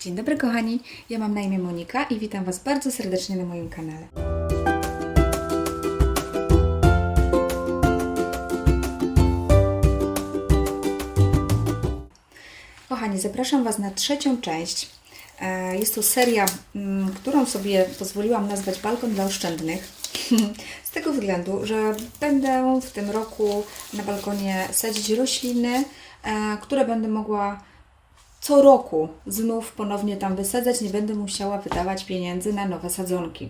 Dzień dobry kochani, ja mam na imię Monika i witam Was bardzo serdecznie na moim kanale. Kochani, zapraszam Was na trzecią część. E, Jest to seria, mm, którą sobie pozwoliłam nazwać Balkon dla Oszczędnych. Z tego względu, że będę w tym roku na balkonie sadzić rośliny, e, które będę mogła co roku znów ponownie tam wysadzać, nie będę musiała wydawać pieniędzy na nowe sadzonki.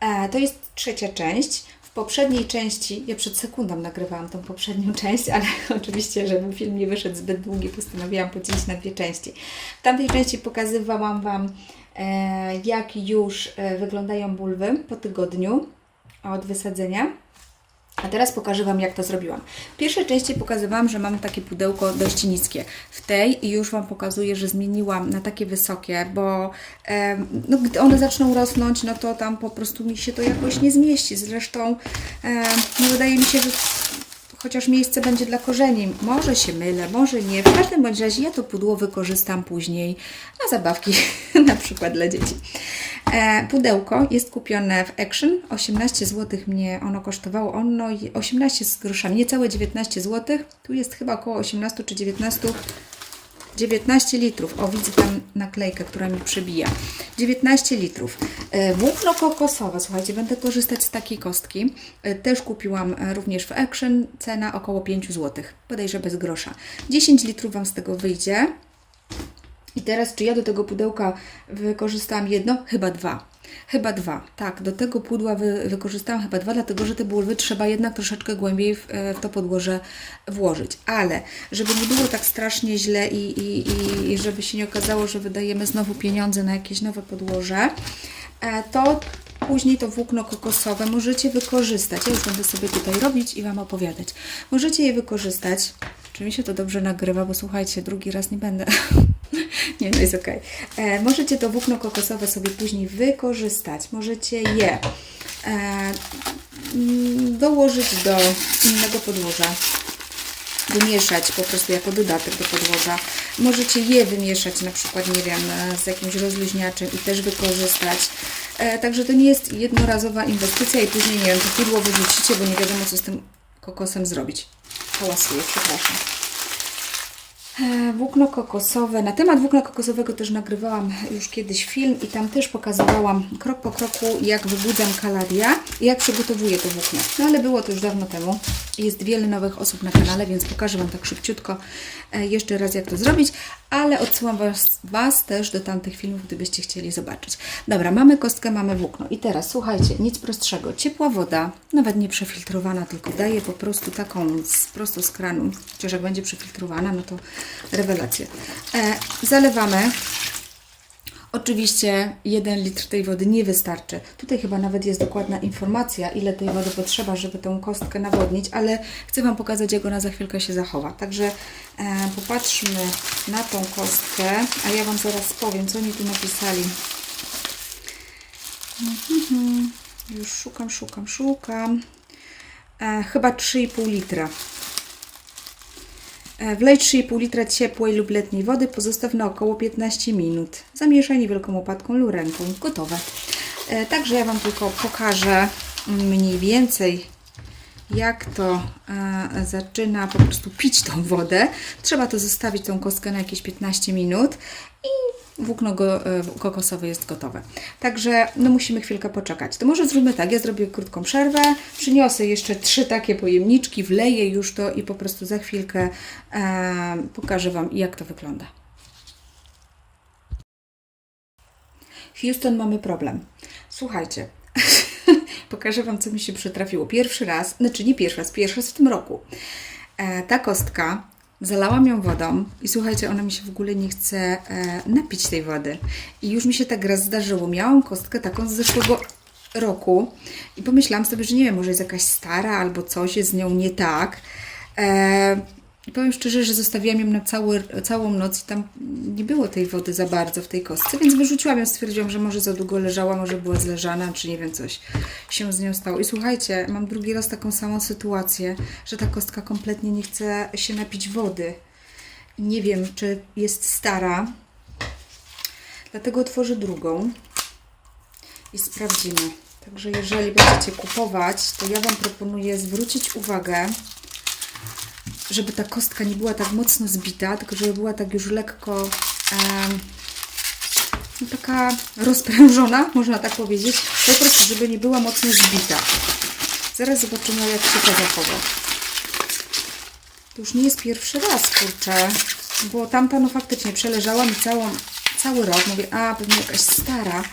E, to jest trzecia część. W poprzedniej części, ja przed sekundą nagrywałam tą poprzednią część, ale oczywiście, żeby film nie wyszedł zbyt długi, postanowiłam podzielić na dwie części. W tamtej części pokazywałam Wam, e, jak już e, wyglądają bulwy po tygodniu od wysadzenia. A teraz pokażę Wam, jak to zrobiłam. W pierwszej części pokazywałam, że mam takie pudełko dość niskie. W tej już Wam pokazuję, że zmieniłam na takie wysokie, bo em, no, gdy one zaczną rosnąć, no to tam po prostu mi się to jakoś nie zmieści. Zresztą nie wydaje mi się, że chociaż miejsce będzie dla korzeni. Może się mylę, może nie. W każdym bądź razie ja to pudło wykorzystam później na zabawki, na przykład dla dzieci. E, pudełko jest kupione w Action. 18 zł mnie ono kosztowało. Ono je- 18 z groszami, niecałe 19 zł. Tu jest chyba około 18 czy 19 19 litrów. O, widzę tam naklejkę, która mi przebija. 19 litrów. E, Włókno kokosowe, słuchajcie, będę korzystać z takiej kostki. E, Też kupiłam również w Action. Cena około 5 zł. Podejrzę bez grosza. 10 litrów Wam z tego wyjdzie. I teraz, czy ja do tego pudełka wykorzystałam jedno? Chyba dwa. Chyba dwa. Tak, do tego pudła wy, wykorzystałam chyba dwa, dlatego że te bulwy trzeba jednak troszeczkę głębiej w, e, w to podłoże włożyć. Ale, żeby nie było tak strasznie źle i, i, i żeby się nie okazało, że wydajemy znowu pieniądze na jakieś nowe podłoże, e, to później to włókno kokosowe możecie wykorzystać. Ja już będę sobie tutaj robić i Wam opowiadać. Możecie je wykorzystać. Czy mi się to dobrze nagrywa, bo słuchajcie, drugi raz nie będę. nie, no jest okej. E, Możecie to włókno kokosowe sobie później wykorzystać. Możecie je e, mm, dołożyć do innego podłoża wymieszać po prostu jako dodatek do podłoża. Możecie je wymieszać na przykład, nie wiem, e, z jakimś rozluźniaczem i też wykorzystać. E, także to nie jest jednorazowa inwestycja i później, nie wiem, to pudło wyrzucicie, bo nie wiadomo, co z tym kokosem zrobić. Hałasuję, przepraszam. E, Włókno kokosowe. Na temat włókna kokosowego też nagrywałam już kiedyś film i tam też pokazywałam krok po kroku, jak wybudzam kalaria i jak przygotowuję to włókno. No ale było to już dawno temu. Jest wiele nowych osób na kanale, więc pokażę Wam tak szybciutko e, jeszcze raz, jak to zrobić, ale odsyłam was, was też do tamtych filmów, gdybyście chcieli zobaczyć. Dobra, mamy kostkę, mamy włókno. I teraz słuchajcie, nic prostszego. Ciepła woda, nawet nie przefiltrowana, tylko daje po prostu taką z, prosto z kranu. Chociaż jak będzie przefiltrowana, no to rewelacja. E, zalewamy. Oczywiście 1 litr tej wody nie wystarczy. Tutaj chyba nawet jest dokładna informacja, ile tej wody potrzeba, żeby tą kostkę nawodnić, ale chcę Wam pokazać, jak ona za chwilkę się zachowa. Także e, popatrzmy na tą kostkę, a ja Wam zaraz powiem, co oni tu napisali. Mhm. Już szukam, szukam, szukam. E, chyba 3,5 litra. E, Wlej 3,5 litra ciepłej lub letniej wody, pozostaw na około 15 minut. Zamieszaj niewielką łopatką lub ręką. Gotowe. E, Także ja Wam tylko pokażę mniej więcej, jak to e, zaczyna po prostu pić tą wodę. Trzeba to zostawić tą kostkę na jakieś 15 minut i włókno go, e, kokosowe jest gotowe. Także no musimy chwilkę poczekać. To może zróbmy tak, ja zrobię krótką przerwę, przyniosę jeszcze trzy takie pojemniczki, wleję już to i po prostu za chwilkę e, pokażę Wam jak to wygląda. Houston, mamy problem. Słuchajcie, pokażę Wam, co mi się przytrafiło. Pierwszy raz, znaczy nie pierwszy raz, pierwszy raz w tym roku. E, ta kostka, zalałam ją wodą i słuchajcie, ona mi się w ogóle nie chce e, napić tej wody. I już mi się tak raz zdarzyło. Miałam kostkę taką z zeszłego roku i pomyślałam sobie, że nie wiem, może jest jakaś stara albo coś jest z nią nie tak. E, i powiem szczerze, że zostawiłam ją na cały, całą noc i tam nie było tej wody za bardzo w tej kostce, więc wyrzuciłam ją, stwierdziłam, że może za długo leżała, może była zleżana, czy nie wiem, coś się z nią stało. I słuchajcie, mam drugi raz taką samą sytuację, że ta kostka kompletnie nie chce się napić wody. Nie wiem, czy jest stara, Dlatego otworzę drugą i sprawdzimy. Także jeżeli będziecie kupować, to ja Wam proponuję zwrócić uwagę, żeby ta kostka nie była tak mocno zbita, tylko żeby była tak już lekko no taka rozprężona, można tak powiedzieć. Po prostu, żeby nie była mocno zbita. Zaraz zobaczymy, jak się to zachowa. To już nie jest pierwszy raz, kurczę, bo tamta no faktycznie przeleżała mi całą, cały rok. Mówię, a pewnie jakaś stara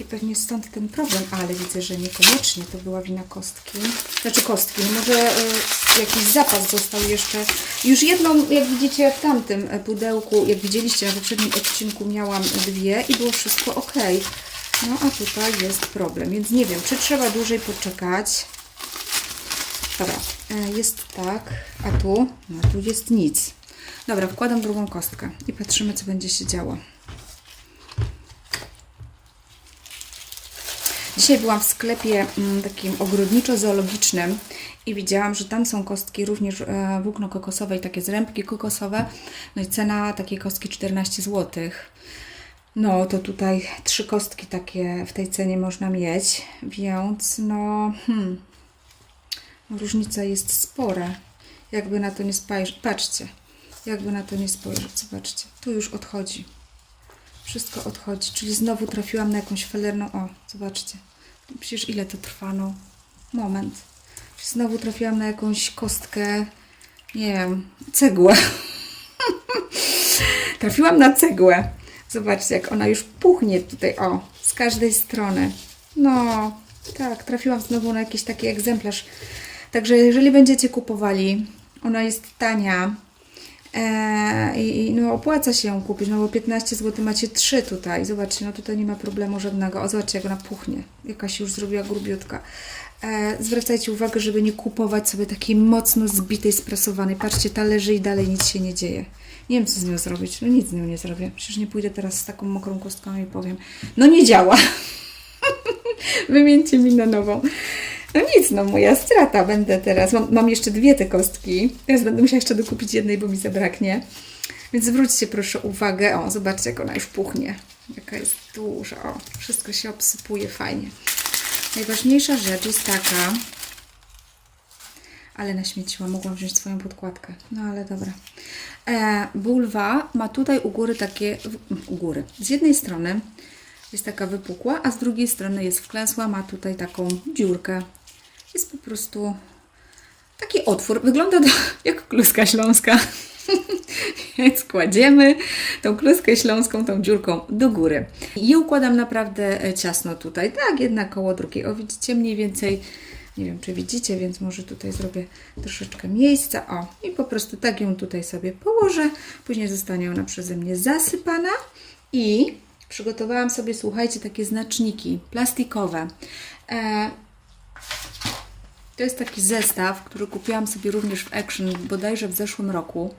i pewnie stąd ten problem, ale widzę, że niekoniecznie to była wina kostki. Znaczy kostki, no może y, jakiś zapas został jeszcze. Już jedną, jak widzicie w tamtym e, pudełku, jak widzieliście na poprzednim odcinku miałam dwie i było wszystko ok. No a tutaj jest problem, więc nie wiem, czy trzeba dłużej poczekać. Dobra, e, jest tak, a tu, no tu jest nic. Dobra, wkładam drugą kostkę i patrzymy, co będzie się działo. Dzisiaj byłam w sklepie mm, takim ogrodniczo-zoologicznym i widziałam, że tam są kostki również e, włókno kokosowe i takie zrębki kokosowe. No i cena takiej kostki 14 zł. No to tutaj trzy kostki takie w tej cenie można mieć, więc no hmm, różnica jest spora. Jakby na to nie spojrzeć, patrzcie, jakby na to nie spojrzeć, zobaczcie, tu już odchodzi. Wszystko odchodzi, czyli znowu trafiłam na jakąś felerną. O, zobaczcie. Przecież ile to trwa, no. Moment. Znowu trafiłam na jakąś kostkę, nie wiem, cegłę. trafiłam na cegłę. Zobaczcie, jak ona już puchnie tutaj, o, z każdej strony. No, tak, trafiłam znowu na jakiś taki egzemplarz. Także jeżeli będziecie kupowali, ona jest tania, Eee, I no, opłaca się ją kupić, no bo 15 zł macie 3 tutaj. Zobaczcie, no tutaj nie ma problemu żadnego. O, zobaczcie, jak ona puchnie. Jakaś już zrobiła grubiutka. Eee, zwracajcie uwagę, żeby nie kupować sobie takiej mocno zbitej, sprasowanej. Patrzcie, ta leży i dalej nic się nie dzieje. Nie wiem, co z nią zrobić. No nic z nią nie zrobię. Przecież nie pójdę teraz z taką mokrą kostką i powiem, no nie działa. Wymieńcie mi na nową. No nic, no moja strata. Będę teraz. Mam, mam jeszcze dwie te kostki. Teraz będę musiała jeszcze dokupić jednej, bo mi zabraknie. Więc zwróćcie proszę uwagę. O, zobaczcie, jak ona już puchnie. Jaka jest duża. O, wszystko się obsypuje fajnie. Najważniejsza rzecz jest taka. Ale naśmieciłam, mogłam wziąć swoją podkładkę. No ale dobra. E, bulwa ma tutaj u góry takie. U góry. Z jednej strony jest taka wypukła, a z drugiej strony jest wklęsła, ma tutaj taką dziurkę. Jest po prostu taki otwór. Wygląda to jak kluska śląska. Więc kładziemy tą kluskę śląską, tą dziurką do góry. I układam naprawdę e, ciasno tutaj. Tak, jedna koło drugiej. O, widzicie mniej więcej, nie wiem czy widzicie, więc może tutaj zrobię troszeczkę miejsca. O, i po prostu tak ją tutaj sobie położę. Później zostanie ona przeze mnie zasypana i przygotowałam sobie, słuchajcie, takie znaczniki plastikowe. E, to jest taki zestaw, który kupiłam sobie również w Action bodajże w zeszłym roku.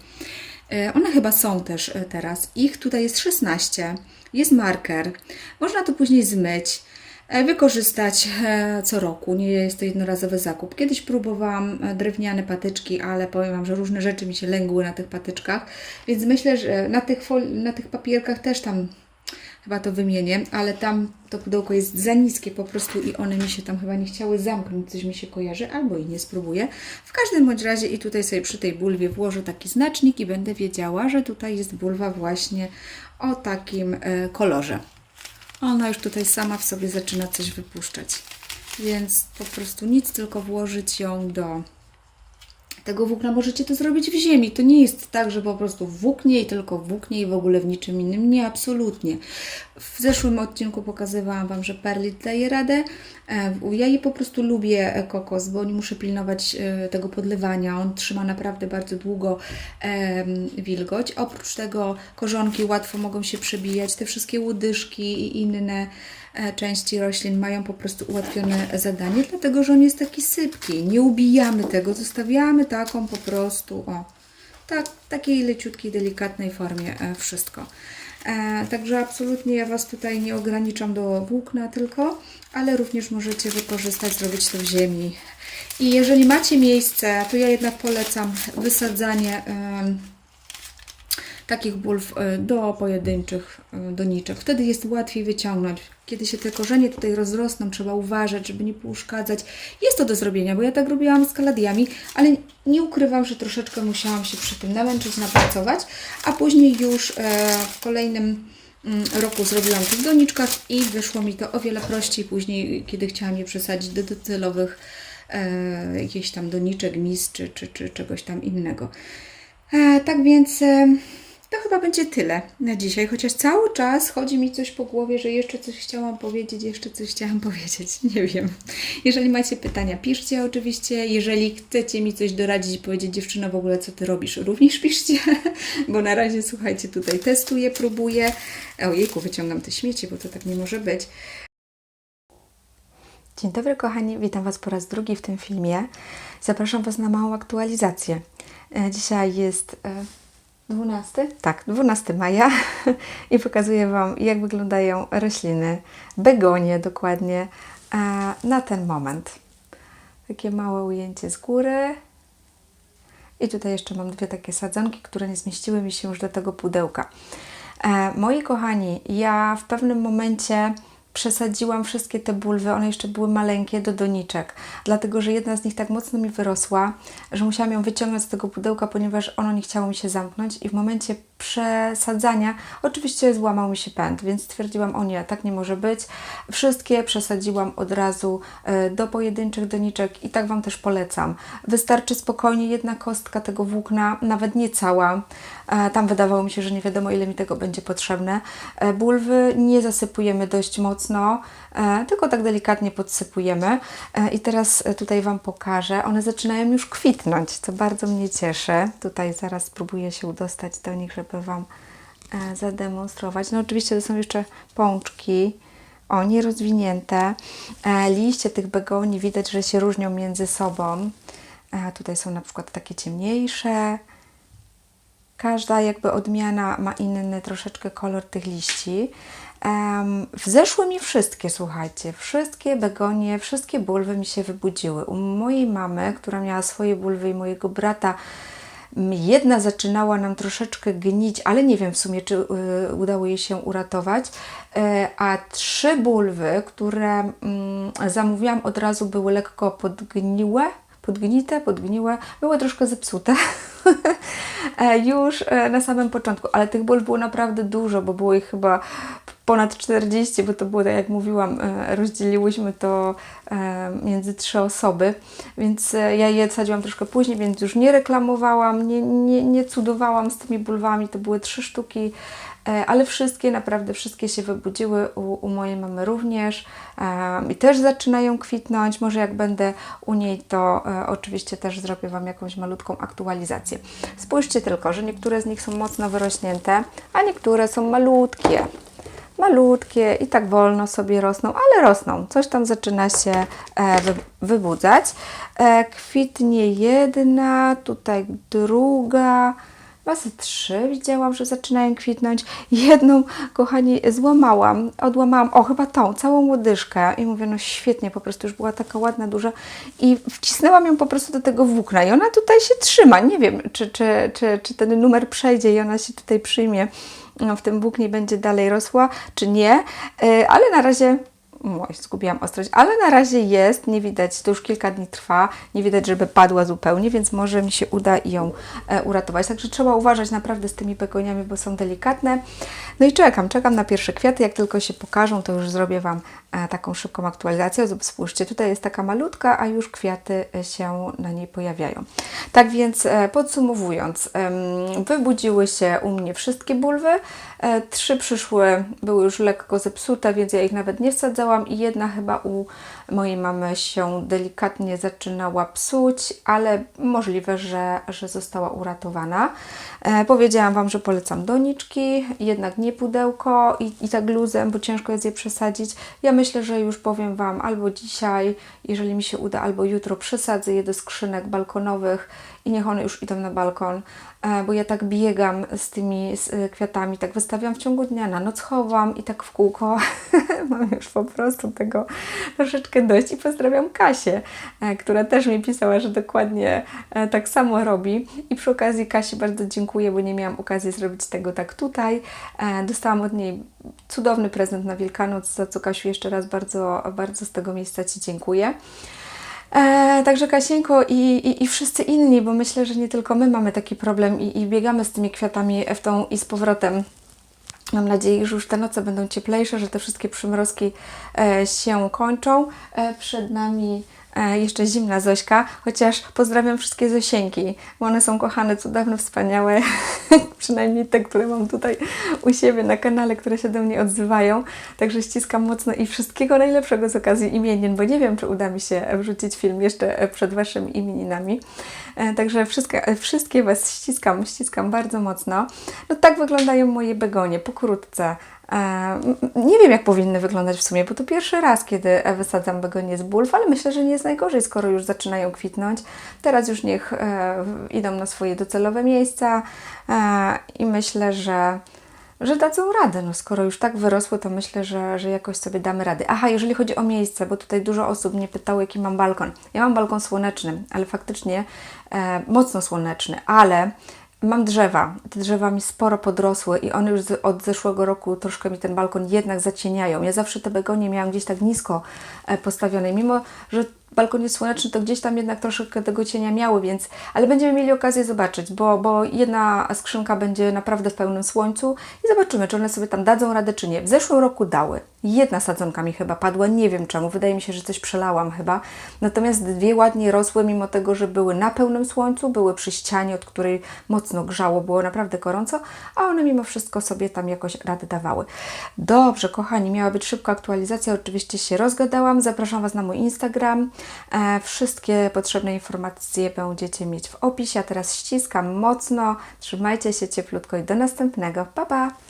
E, One chyba są też e, teraz. Ich tutaj jest 16. Jest marker. Można to później zmyć, e, wykorzystać co roku. Nie jest to jednorazowy zakup. Kiedyś próbowałam drewniane patyczki, ale powiem Wam, że różne rzeczy mi się lęgły na tych patyczkach, więc myślę, że na tych, na tych papierkach też tam chyba to wymienię, ale tam to pudełko jest za niskie po prostu i one mi się tam chyba nie chciały zamknąć, coś mi się kojarzy, albo i nie spróbuję. W każdym bądź razie i tutaj sobie przy tej bulwie włożę taki znacznik i będę wiedziała, że tutaj jest bulwa właśnie o takim e, kolorze. Ona już tutaj sama w sobie zaczyna coś wypuszczać, więc po prostu nic, tylko włożyć ją do tego włókna możecie to zrobić w ziemi. To nie jest tak, że po prostu włóknie i tylko włóknie i w ogóle w niczym innym. Nie, absolutnie. W zeszłym odcinku pokazywałam Wam, że perlit daje radę. E, Ja je po prostu lubię e, kokos, bo nie muszę pilnować e, tego podlewania. On trzyma naprawdę bardzo długo wilgoć. Oprócz tego korzonki łatwo mogą się przebijać. Te wszystkie łodyżki i inne części roślin mają po prostu ułatwione zadanie, dlatego że on jest taki sypki. Nie ubijamy tego, zostawiamy taką po prostu, o, tak, takiej leciutkiej, delikatnej formie e, wszystko. E, także absolutnie ja Was tutaj nie ograniczam do włókna tylko, ale również możecie wykorzystać, zrobić to w ziemi. I jeżeli macie miejsce, to ja jednak polecam wysadzanie takich bulw e, do pojedynczych e, doniczek. Wtedy jest łatwiej wyciągnąć. Kiedy się te korzenie tutaj rozrosną, trzeba uważać, żeby nie pouszkadzać. Jest to do zrobienia, bo ja tak robiłam z kaladiami, ale nie ukrywam, że troszeczkę musiałam się przy tym namęczyć, napracować, a później już e, w kolejnym mm, roku zrobiłam to w doniczkach i wyszło mi to o wiele prościej później, kiedy chciałam je przesadzić do docelowych e, jakichś tam doniczek, mis czy, czy, czy czegoś tam innego. E, tak więc e, to chyba będzie tyle na dzisiaj, chociaż cały czas chodzi mi coś po głowie, że jeszcze coś chciałam powiedzieć, jeszcze coś chciałam powiedzieć, nie wiem. Jeżeli macie pytania, piszcie oczywiście. Jeżeli chcecie mi coś doradzić i powiedzieć, dziewczyno, w ogóle co ty robisz, również piszcie, bo na razie, słuchajcie, tutaj testuję, próbuję. Ojejku, wyciągam te śmieci, bo to tak nie może być. Dzień dobry kochani, witam Was po raz drugi w tym filmie. Zapraszam Was na małą aktualizację. E, Dzisiaj jest e, 12? Tak, 12 maja i pokazuję Wam, jak wyglądają rośliny, begonie dokładnie, na ten moment. Takie małe ujęcie z góry. I tutaj jeszcze mam dwie takie sadzonki, które nie zmieściły mi się już do tego pudełka. E, moi kochani, ja w pewnym momencie przesadziłam wszystkie te bulwy, one jeszcze były maleńkie, do doniczek, dlatego że jedna z nich tak mocno mi wyrosła, że musiałam ją wyciągnąć z tego pudełka, ponieważ ono nie chciało mi się zamknąć i w momencie przesadzania oczywiście złamał mi się pęd, więc stwierdziłam, o nie, tak nie może być. Wszystkie przesadziłam od razu e, do pojedynczych doniczek i tak Wam też polecam. Wystarczy spokojnie jedna kostka tego włókna, nawet nie cała. E, Tam wydawało mi się, że nie wiadomo ile mi tego będzie potrzebne. E, Bulwy nie zasypujemy dość mocno, tylko tak delikatnie podsypujemy. I teraz tutaj Wam pokażę. One zaczynają już kwitnąć, co bardzo mnie cieszy. Tutaj zaraz spróbuję się udostać do nich, żeby Wam e, zademonstrować. No oczywiście to są jeszcze pączki. O, nierozwinięte. E, liście tych begonii widać, że się różnią między sobą. E, tutaj są na przykład takie ciemniejsze. Każda jakby odmiana ma inny troszeczkę kolor tych liści. Um, wzeszły mi wszystkie, słuchajcie, wszystkie begonie, wszystkie bulwy mi się wybudziły. U mojej mamy, która miała swoje bulwy i mojego brata, jedna zaczynała nam troszeczkę gnić, ale nie wiem w sumie, czy y, udało jej się uratować. E, a trzy bulwy, które zamówiłam od razu, były lekko podgniłe, podgnite, podgniłe, były troszkę zepsute. E, już e, na samym początku, ale tych bulw było naprawdę dużo, bo było ich chyba ponad 40, bo to było, tak jak mówiłam, e, rozdzieliłyśmy to e, między trzy osoby, więc e, ja je sadziłam troszkę później, więc już nie reklamowałam, nie, nie, nie cudowałam z tymi bulwami, to były trzy sztuki, ale wszystkie, naprawdę wszystkie się wybudziły, u, u mojej mamy również i też zaczynają kwitnąć, może jak będę u niej, to oczywiście też zrobię Wam jakąś malutką aktualizację. Spójrzcie tylko, że niektóre z nich są mocno wyrośnięte, a niektóre są malutkie malutkie i tak wolno sobie rosną, ale rosną. Coś tam zaczyna się e, wy, wybudzać. E, kwitnie jedna, tutaj druga. Ze trzy widziałam, że zaczynają kwitnąć. Jedną, kochani, złamałam, odłamałam, o chyba tą, całą łodyżkę i mówię, no świetnie, po prostu już była taka ładna, duża i wcisnęłam ją po prostu do tego włókna i ona tutaj się trzyma. Nie wiem, czy, czy, czy, czy ten numer przejdzie i ona się tutaj przyjmie w tym włóknie będzie dalej rosła, czy nie, Yy, ale na razie Oj, zgubiłam ostrość, ale na razie jest, nie widać, to już kilka dni trwa, nie widać, żeby padła zupełnie, więc może mi się uda ją e, uratować. Także trzeba uważać naprawdę z tymi begoniami, bo są delikatne. No i czekam, czekam na pierwsze kwiaty, jak tylko się pokażą, to już zrobię Wam e, taką szybką aktualizację. Spójrzcie, tutaj jest taka malutka, a już kwiaty e, się na niej pojawiają. Tak więc e, podsumowując, em, wybudziły się u mnie wszystkie bulwy, e, trzy przyszły, były już lekko zepsute, więc ja ich nawet nie wsadzałam i jedna chyba u mojej mamy się delikatnie zaczynała psuć, ale możliwe, że, że została uratowana. E, powiedziałam Wam, że polecam doniczki, jednak nie pudełko i, i tak luzem, bo ciężko jest je przesadzić. Ja myślę, że już powiem Wam albo dzisiaj, jeżeli mi się uda, albo jutro przesadzę je do skrzynek balkonowych i niech one już idą na balkon, e, bo ja tak biegam z tymi z, e, kwiatami, tak wystawiam w ciągu dnia, na noc chowam i tak w kółko. Mam już po prostu tego troszeczkę dość i pozdrawiam Kasię, e, która też mi pisała, że dokładnie e, tak samo robi. I przy okazji Kasi bardzo dziękuję, bo nie miałam okazji zrobić tego tak tutaj. Dostałam od niej cudowny prezent na Wielkanoc, za co Kasiu jeszcze raz bardzo, bardzo z tego miejsca Ci dziękuję. E, także Kasieńko i, i, i wszyscy inni, bo myślę, że nie tylko my mamy taki problem i, i biegamy z tymi kwiatami w tą i z powrotem. Mam nadzieję, że już te noce będą cieplejsze, że te wszystkie przymrozki e, się kończą. E, przed nami jeszcze zimna Zośka, chociaż pozdrawiam wszystkie Zosieńki, bo one są kochane, cudowne, wspaniałe. Przynajmniej te, które mam tutaj u siebie na kanale, które się do mnie odzywają. Także ściskam mocno i wszystkiego najlepszego z okazji imienin, bo nie wiem, czy uda mi się wrzucić film jeszcze przed Waszymi imieninami. E, Także wszystkie, e, wszystkie Was ściskam, ściskam bardzo mocno. No tak wyglądają moje begonie, pokrótce. E, Nie wiem, jak powinny wyglądać w sumie, bo to pierwszy raz, kiedy wysadzam begonie z bulw, ale myślę, że nie jest najgorzej, skoro już zaczynają kwitnąć. Teraz już niech e, idą na swoje docelowe miejsca e, i myślę, że że dadzą radę. No, skoro już tak wyrosły, to myślę, że, że jakoś sobie damy radę. Aha, jeżeli chodzi o miejsce, bo tutaj dużo osób mnie pytało, jaki mam balkon. Ja mam balkon słoneczny, ale faktycznie mocno słoneczny, ale mam drzewa. Te drzewa mi sporo podrosły i one już od zeszłego roku troszkę mi ten balkon jednak zacieniają. Ja zawsze te begonie miałam gdzieś tak nisko e, postawione, mimo że balkon jest słoneczny, to gdzieś tam jednak troszeczkę tego cienia miały, więc, ale będziemy mieli okazję zobaczyć, bo, bo jedna skrzynka będzie naprawdę w pełnym słońcu i zobaczymy, czy one sobie tam dadzą radę, czy nie. W zeszłym roku dały. Jedna sadzonka mi chyba padła, nie wiem czemu, wydaje mi się, że coś przelałam chyba. Natomiast dwie ładnie rosły, mimo tego, że były na pełnym słońcu, były przy ścianie, od której mocno grzało, było naprawdę gorąco, a one mimo wszystko sobie tam jakoś radę dawały. Dobrze, kochani, miała być szybka aktualizacja, oczywiście się rozgadałam. Zapraszam Was na mój Instagram. E, wszystkie potrzebne informacje będziecie mieć w opisie. A teraz ściskam mocno, trzymajcie się cieplutko i do następnego. Pa, pa!